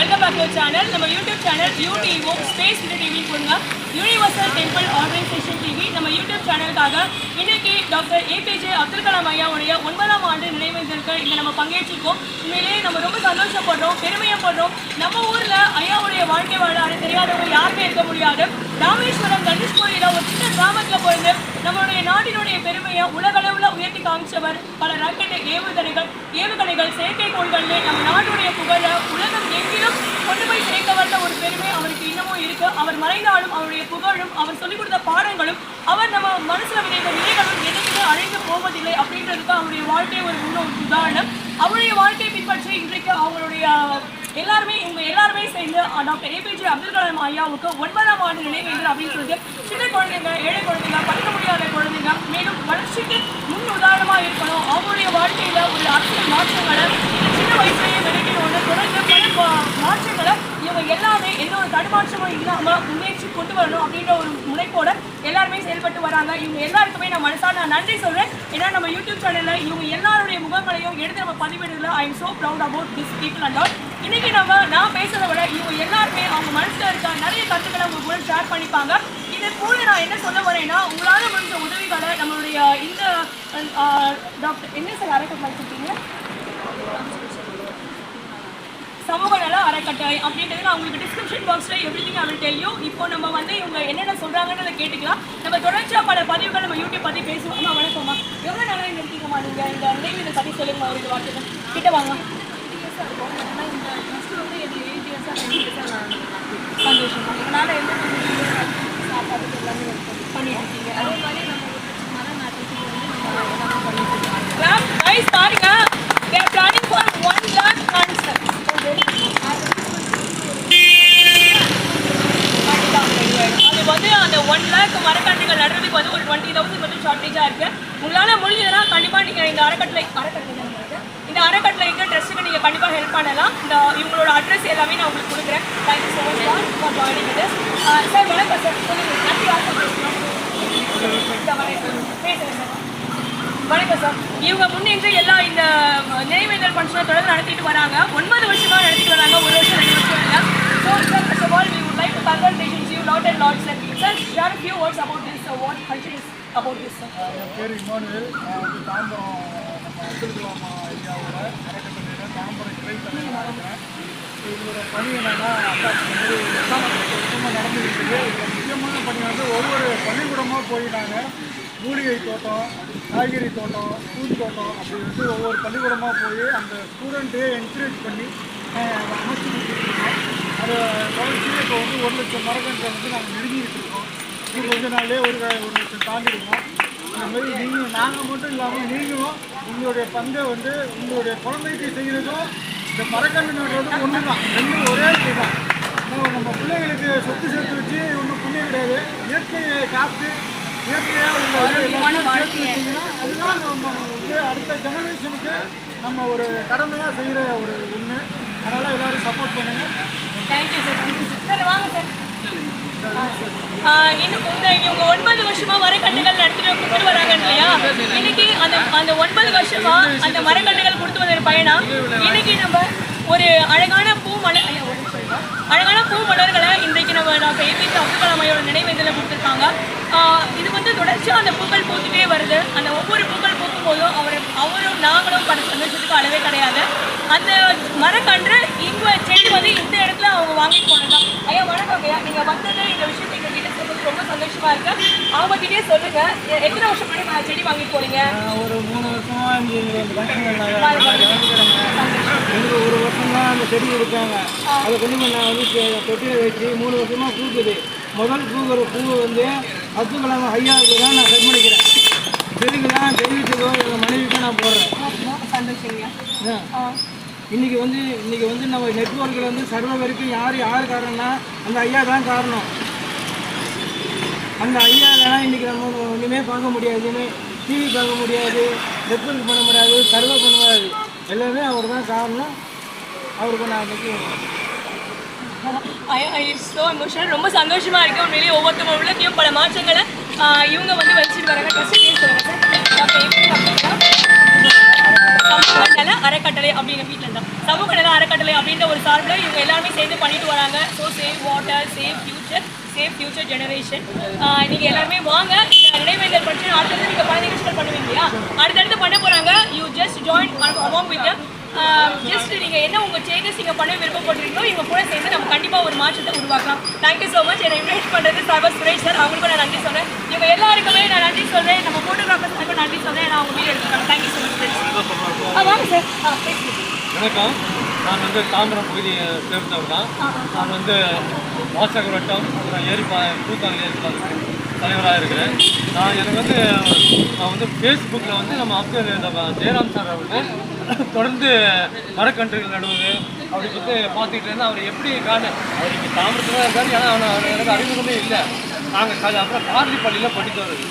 Welcome back to channel நம்ம YouTube channel UTO space TV கொடுங்க. Universal temple organisation TV நம்ம YouTube சேனலுக்காக இன்னைக்கு டாக்டர் ஏபிஜே அப்துல் கலாம் ஐயாவுடைய இங்கே நம்ம பங்கேற்றிருக்கோம். உண்மையிலேயே நம்ம ரொம்ப சந்தோஷப்படுறோம் பெருமையப்படுறோம். நம்ம ஊரில் ஐயாவுடைய வாழ்க்கை வரலாறு தெரியாதவங்க யாருமே இருக்க முடியாது. ராமேஸ்வரம் தனுஷ்கோடியில் ஒரு சின்ன கிராமத்தில் பிறந்து நம்மளுடைய நாட்டினுடைய பெருமையை உலகளவில் உயர்த்தி காமிச்சவர் பல ராக்கெட் ஏவுகணைகள் ஏவுகணைகள் செயற்கைக்கோள்கள்ல நம்ம நாட்டுடைய புகழை உலகம் எங்கிலும் கொண்டு போய் சேர்க்க வந்த ஒரு பெருமை அவருக்கு இன்னமும் இருக்கு. அவர் மறைந்தாலும் அவருடைய புகழும் அவர் சொல்லிக் கொடுத்த பாடங்களும் அவர் நம்ம மனசுல இந்த நிலைகளும் எதுக்குமே அழிந்து போவதில்லை அப்படின்றதுக்கு அவருடைய வாழ்க்கை ஒரு முன்னோர் உதாரணம். அவருடைய வாழ்க்கையை பின்பற்றி இன்றைக்கு அவங்களுடைய எல்லாருமே இவங்க எல்லாருமே சேர்ந்து டாக்டர் ஏபிஜே அப்துல் கலாம் ஐயாவுக்கு ஒன்பதாம் ஆண்டு நினைவேந்தல் அப்படின்னு சொல்லிட்டு சின்ன குழந்தைங்க ஏழை குழந்தைங்க படிக்க முடியாத குழந்தைங்க மேலும் வளர்ச்சிக்கு முன் உதாரணமா இருக்கணும். அவங்களுடைய வாழ்க்கையில ஒரு அரசியல் மாற்றங்களை சின்ன வயசுலேயே நினைக்கணும்னு தொடர்ந்து பல மாற்றங்களை இவங்க எல்லாமே எந்த ஒரு தடுமாற்றமும் இல்லாம முன்னேற்றி கொண்டு வரணும் அப்படின்ற ஒரு முனைப்போட எல்லாருமே செயல்பட்டு வராங்க. இவங்க எல்லாருக்குமே நான் மனசார நான் நன்றி சொல்றேன். ஏன்னா நம்ம யூடியூப் சேனல்ல இவங்க எல்லாருடைய முகங்களையும் எடுத்து நம்ம பதிவிடுறதுல I am so proud about this people and all இன்னைக்கு நம்ம நான் பேசுறதை விட இவங்க எல்லாருமே அவங்க மனசுல இருக்க நிறைய கருத்துக்களை உங்க கூட ஷேர் பண்ணிப்பாங்க. இதை கூட நான் என்ன சொல்ல வரேன்னா உங்களால முடிஞ்ச உதவிகளை நம்மளுடைய இந்த டாக்டர் என்ன சார் அரைக்கட் வச்சிருக்கீங்க சமூக நல அறக்கட்டளை அப்படின்றது நான் உங்களுக்கு டிஸ்கிரிப்ஷன் பாக்ஸில் எவ்ரி திங் அவள் தெரியும் இப்போ நம்ம வந்து இவங்க என்னென்ன சொல்கிறாங்கன்னு கேட்டுக்கலாம். நம்ம தொடர்ச்சியாக பல பதிவுகள் நம்ம யூடியூப் பற்றி பேசுவோம். வணக்கம்மா. எவ்வளோ நேரம் இங்கே இருக்கீங்கம்மா நீங்கள் இந்த நினைவு பற்றி சொல்லுங்கம்மா ஒரு வார்த்தை கிட்ட வாங்க. சந்தோஷமா அதனால எந்த சாப்பாடு எல்லாமே இருக்கும் அதே மாதிரி நம்ம மரம் நாட்டுக்கு வந்து நம்ம எல்லாமே பண்ணிட்டு பாருங்க. they are planning for lakh அது வந்து அந்த ஒன் லேக் மரக்கன்றுகள் நடுறதுக்கு வந்து ஒரு டுவெண்ட்டி தௌசண்ட் மட்டும் ஷார்ட்டேஜாக இருக்கு உங்களால முடிஞ்சதுன்னா கண்டிப்பாக நீங்கள் இந்த அறக்கட்டளை அறக்கட்டளை இந்த அறக்கட்டளை நீங்கள் கண்டிப்பாக ஹெல்ப் பண்ணலாம். இந்த இவங்களோட அட்ரஸ் எல்லாமே நான் உங்களுக்கு கொடுக்குறேன். Thank you so much sir for joining இது சார் வணக்கம் சார் சொல்லுங்கள் நன்றி யார்கிட்ட வணக்கம் பேசுகிறேன் சார் வணக்கம் சார் இவங்க முன்னின்று எல்லா இந்த நினைவேந்தல் ஃபங்க்ஷனை தொடர்ந்து நடத்திட்டு வராங்க. ஒன்பது வருஷமாக நடத்திட்டு வராங்க. ஒரு வருஷம் ரெண்டு வருஷம் இல்லை. So sir first of all we would like to congratulations you lot and lot sir sir share few words about this what function is about this sir என் பேர் இமானுவேல். நான் வந்து தாம்பரம் நம்ம அப்துல் கலாம் ஐயாவோட கரெக்டாக தாம்பரம் கிளை தலைவராக இருக்கிறேன் இதோட பணி என்னென்னா அட்டாச் பண்ணி வருஷமாக நடந்துக்கிட்டு இதில் முக்கியமான பணி வந்து ஒவ்வொரு பள்ளிக்கூடமாக போய் நாங்கள் மூலிகை தோட்டம் காய்கறி தோட்டம் பூந்தோட்டம் அப்படி வந்து ஒவ்வொரு பள்ளிக்கூடமாக போய் அந்த ஸ்டூடெண்ட்டே என்கரேஜ் பண்ணி அஹ், அமைச்சு கொடுத்துருக்கோம் அதை தொடர்ச்சி இப்போ வந்து ஒரு லட்சம் மரக்கன்றை வந்து நாங்கள் நெருங்கிட்டு இருக்கோம். இது கொஞ்ச நாள்லேயே ஒரு ஒரு லட்சம் தாண்டிடுவோம் அந்த மாதிரி நீங்கள் நாங்கள் மட்டும் இல்லாமல் நீங்களும் உங்களுடைய பங்கை வந்து உங்களுடைய குழந்தைக்கு செய்கிறதும் இந்த மரக்கன்று நடுறதும் ஒன்று தான் ரெண்டும் ஒரே இது தான் நம்ம பிள்ளைங்களுக்கு சொத்து சேர்த்து வச்சு ஒன்றும் புண்ணியம் கிடையாது. இயற்கையை காத்து இயற்கையாக சேர்த்து வச்சிங்கன்னா அதுதான் நம்ம வந்து அடுத்த ஜெனரேஷனுக்கு நம்ம ஒரு கடமையாக செய்கிற ஒரு ஒன்று அதனால் எல்லோரும் சப்போர்ட் பண்ணுங்கள் thank you sir thank you sir வாங்க சார் இன்னும் இந்த இவங்க ஒன்பது வருஷமா மரக்கண்டுகள் நடத்திட்டு கொடுத்து வராங்க இல்லையா? இன்னைக்கு அந்த அந்த ஒன்பது வருஷமா அந்த மரக்கண்டுகள் கொடுத்து வந்த பயணம். இன்னைக்கு நம்ம ஒரு அழகான பூ மலர் அழகான பூ மலர்களை இன்றைக்கு நம்ம டாக்டர் ஏபிஜே அப்துல் கலாம் ஐயோட நினைவேந்தல கொடுத்துருக்காங்க. ஆஹ் இது வந்து தொடர்ச்சியாக அந்த பூக்கள் பூத்துட்டே வருது. அந்த ஒவ்வொரு பூக்கள் பூக்கும் போதும் அவர் அவரும் நாங்களும் பட சந்தோஷத்துக்கு அளவே கிடையாது. அந்த மரக்கன்று இங்க செடி வந்து இந்த இடத்துல அவங்க வாங்கிட்டு போனதுதான். ஐயா வணக்கம் ஐயா. நீங்க வந்தது இந்த விஷயத்தை எங்க கிட்ட சொல்றது ரொம்ப சந்தோஷமா இருக்கு. அவங்க கிட்டே சொல்லுங்க. எத்தனை வருஷம் ம- செடி வாங்கிட்டு போனீங்க? ஒரு மூணு ஃபங்க்ஷன் எங்களுக்கு ஒரு வருஷம் தான் அந்த செடி கொடுத்தாங்க அதை கொண்டு நான் வந்து தொட்டியில் வச்சு மூணு வருஷமாக பூக்குது. முதல் பூக்கிற பூ வந்து அப்துல் கலாம் ஐயாவுக்கு தான் நான் செட் பண்ணிக்கிறேன் செடிக்கு தான் தெரிவிச்சதோ எங்கள் மனைவிக்கு நான் போடுறேன். சந்தோஷங்க இன்றைக்கி வந்து இன்றைக்கி வந்து நம்ம நெட்ஒர்க்கில் வந்து சர்வ வரைக்கும் யார் யார் காரணம்னா அந்த ஐயா தான் காரணம். அந்த ஐயா தான் இன்றைக்கி நம்ம ஒன்றுமே பார்க்க முடியாதுன்னு டிவி பார்க்க முடியாது நெட்ஒர்க் பண்ண முடியாது சர்வ பண்ண முடியாது. எல்லாமே அவர் தான் காரணம். அவருக்கு நான் இன்னைக்கு ஸோ எமோஷனல் ரொம்ப சந்தோஷமா இருக்கு. உண்மையிலேயே ஒவ்வொருத்தவங்க உள்ளத்தையும் பல மாற்றங்களை இவங்க வந்து வச்சுட்டு வராங்க சார் அறக்கட்டளை அப்படிங்கிற வீட்டில் இருந்தால் சமூக நல அறக்கட்டளை அப்படின்ற ஒரு சார்பில் இவங்க எல்லாருமே சேர்ந்து பண்ணிட்டு வராங்க. So save water save future save future generation நீங்க எல்லாருமே வாங்க. இந்த நினைவேந்தல் பற்றி அடுத்தடுத்து நீங்கள் பல நிகழ்ச்சிகள் பண்ணுவீங்க இல்லையா? அடுத்தடுத்து பண்ண போறாங்க. You just join among with just நீங்க என்ன உங்க சேஞ்சஸ் நீங்க பண்ண விருப்பப்படுறீங்களோ இவங்க கூட சேர்ந்து நம்ம கண்டிப்பா ஒரு மாற்றத்தை உருவாக்கலாம். தேங்க்யூ ஸோ மச் என்னை இன்வைட் பண்றது சார்பா சுரேஷ் சார். அவங்களுக்கும் நான் நன்றி சொல்றேன். இவங்க எல்லாருக்குமே நான் நன்றி சொல்றேன் நம்ம ஃபோட்டோகிராஃபர்ஸ் நன்றி சொல்றேன் நான் அவங்க வீடியோ எடுத்துக்கிறேன் தேங்க்யூ ஸோ மச் ஆ வாங்க சார் ஆ பேசுங்க வணக்கம். நான் வந்து தாம்பரம் பகுதியை சேர்ந்தவர் தான். நான் வந்து வாசகர் வட்டம் அப்புறம் ஏரிப்பா கூத்தாங்கல் ஏரிப்பா தலைவராக இருக்கிறேன். நான் எனக்கு வந்து நான் வந்து ஃபேஸ்புக்கில் வந்து நம்ம அப்துல் நம்ம ஜெயராம் சார் அவர்கள் தொடர்ந்து மரக்கன்றுகள் நடுவது அப்படி வந்து பார்த்துக்கிட்டு இருந்தேன் அவர் எப்படி காண அவர் இங்கே தாமிரத்தில் தான் இருக்காரு ஏன்னா அவனை- அவர் எனக்கு அறிமுகமே இல்லை. நாங்கள் அப்புறம் பாரதி பள்ளியில் படித்தவர்.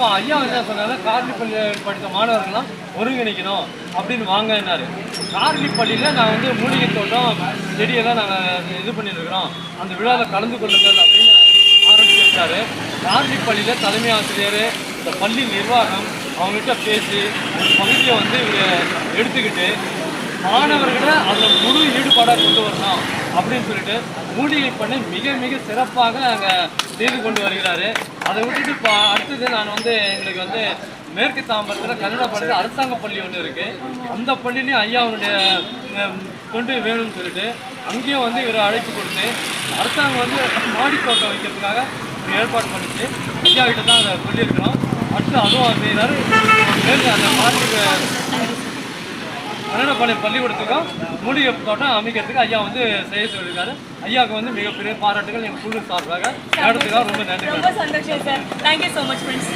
அப்போ ஐயா என்ன சொன்னாங்க கார்லி பள்ளியில் படித்த மாணவர்கள்லாம் ஒருங்கிணைக்கணும் அப்படின்னு வாங்கினாரு கார்லி பள்ளியில் நான் வந்து மூலிகை தோட்டம் செடியெல்லாம் நாங்கள் இது பண்ணியிருக்கிறோம். அந்த விழாவில் கலந்து கொள்ளுங்கள் அப்படின்னு ஆரம்பிச்சு வச்சாரு. கார்லி பள்ளியில் தலைமை ஆசிரியர் இந்த பள்ளி நிர்வாகம் அவங்ககிட்ட பேசி ஒரு பகுதியை வந்து இவர் எடுத்துக்கிட்டு மாணவர்களை அதில் முழு ஈடுபாடாக கொண்டு வரணும் அப்படின்னு சொல்லிட்டு மூலிகை பண்ணி மிக மிக சிறப்பாக அங்கே செய்து கொண்டு வருகிறாரு. அதை விட்டுட்டு இப்போ அடுத்தது நான் வந்து எங்களுக்கு வந்து மேற்கு தாம்பரத்தில் கன்னட பள்ளி அரசாங்க பள்ளி ஒன்று இருக்குது அந்த பள்ளிலையும் ஐயாவுடைய அஹ், கொண்டு வேணும்னு சொல்லிட்டு அங்கேயும் வந்து இவரை அழைச்சி கொடுத்து அரசாங்கம் வந்து மாடி தோட்டம் வைக்கிறதுக்காக ஏற்பாடு பண்ணிச்சு ஐயா கிட்ட தான் அதை சொல்லியிருக்கிறோம். அடுத்து அதுவும் செய்கிறாரு மேற்கு அந்த மாடி கன்னடப்பாளையம் பள்ளிக்கூடத்துக்கும் மூலிகை தோட்டம் அமைக்கிறதுக்கு ஐயா வந்து செய்ய சொல்லியிருக்காரு ஐயாவுக்கு வந்து மிகப்பெரிய பாராட்டுகள் எங்கள் குழு சார்பாக. இடத்துக்காக ரொம்ப நன்றி ரொம்ப சந்தோஷம் sir thank you so much friends